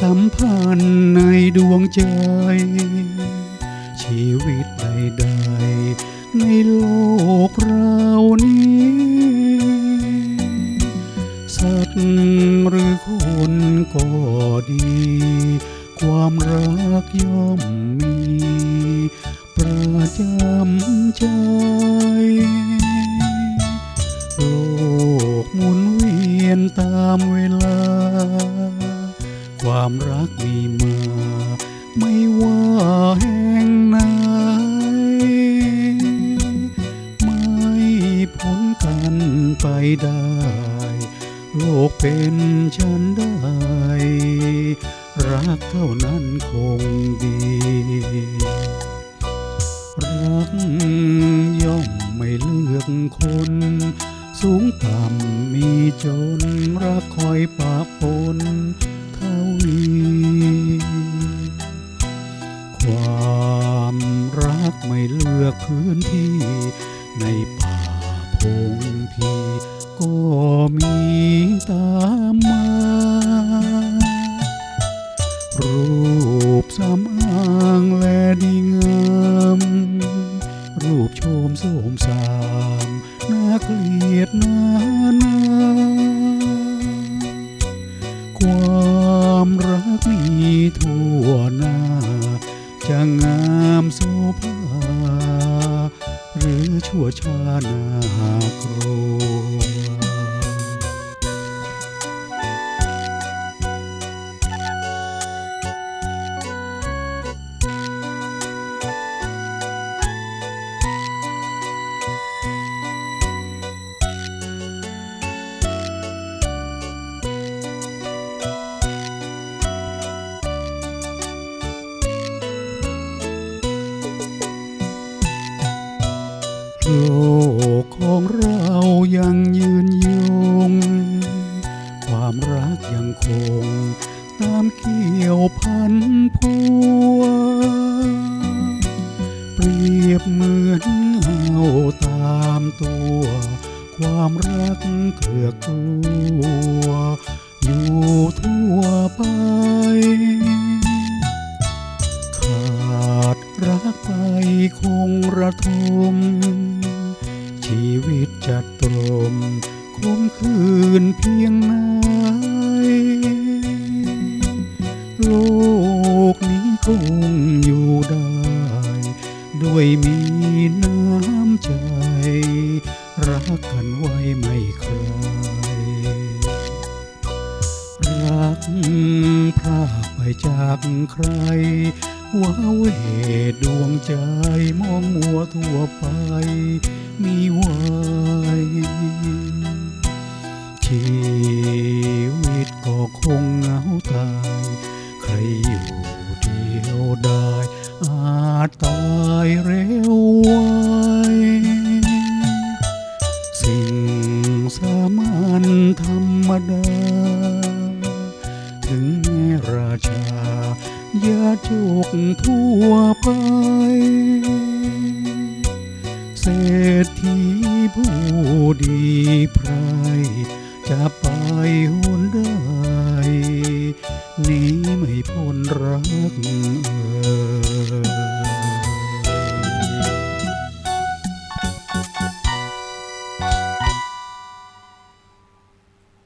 สัมพันธ์ในดวงใจ ชีวิตใดๆในโลกเรานี้ สัตว์หรือคนก็ดี ความรักย่อมมี ประจำใจ โลกหมุนเวียนตามเวลา ความรักมีมา ไม่ว่าแห่งไหน ไม่พ้นกันไปได้ โลกเป็นฉันได้ รักเท่านั้นคงดี รักย่อมไม่เลือกคนสูงต่ำมีจนรักคอยปะปน กไม่เลือกพื้นที่ ในป่าพงพีก็มีตามมา รูปสำอางและดีงาม รูปโฉมโสมสามน่าเกลีย ชั่วชานาโกร โลกของเรายังยืนยง ความรักยังคง ตามเกี่ยวพันพัว เปรียบเหมือนเงาตามตัว ความรักเกลือกลัว อยู่ทั่วไปขาดรักไปคงระท วิตจะตรมคมคืนเพียงไหนโลกนี้คงอยู่ได้ ด้วยมีน้ำใจ รักกันไว้ไม่ใครรักพรากไปจากใครว่าเวดวงใจมองมัวทั่วไป มีไว้ชีวิตก็คงเหงาตาย ใครอยู่เดียวได้อาจตายเร็วไวสิ่งสามัญธรรมดา ถึงแม้ราชาอย่าจกทั่วไป รษฐีผู้ดีไพรจะไปหนได้นีไม่พ้นรักเอ่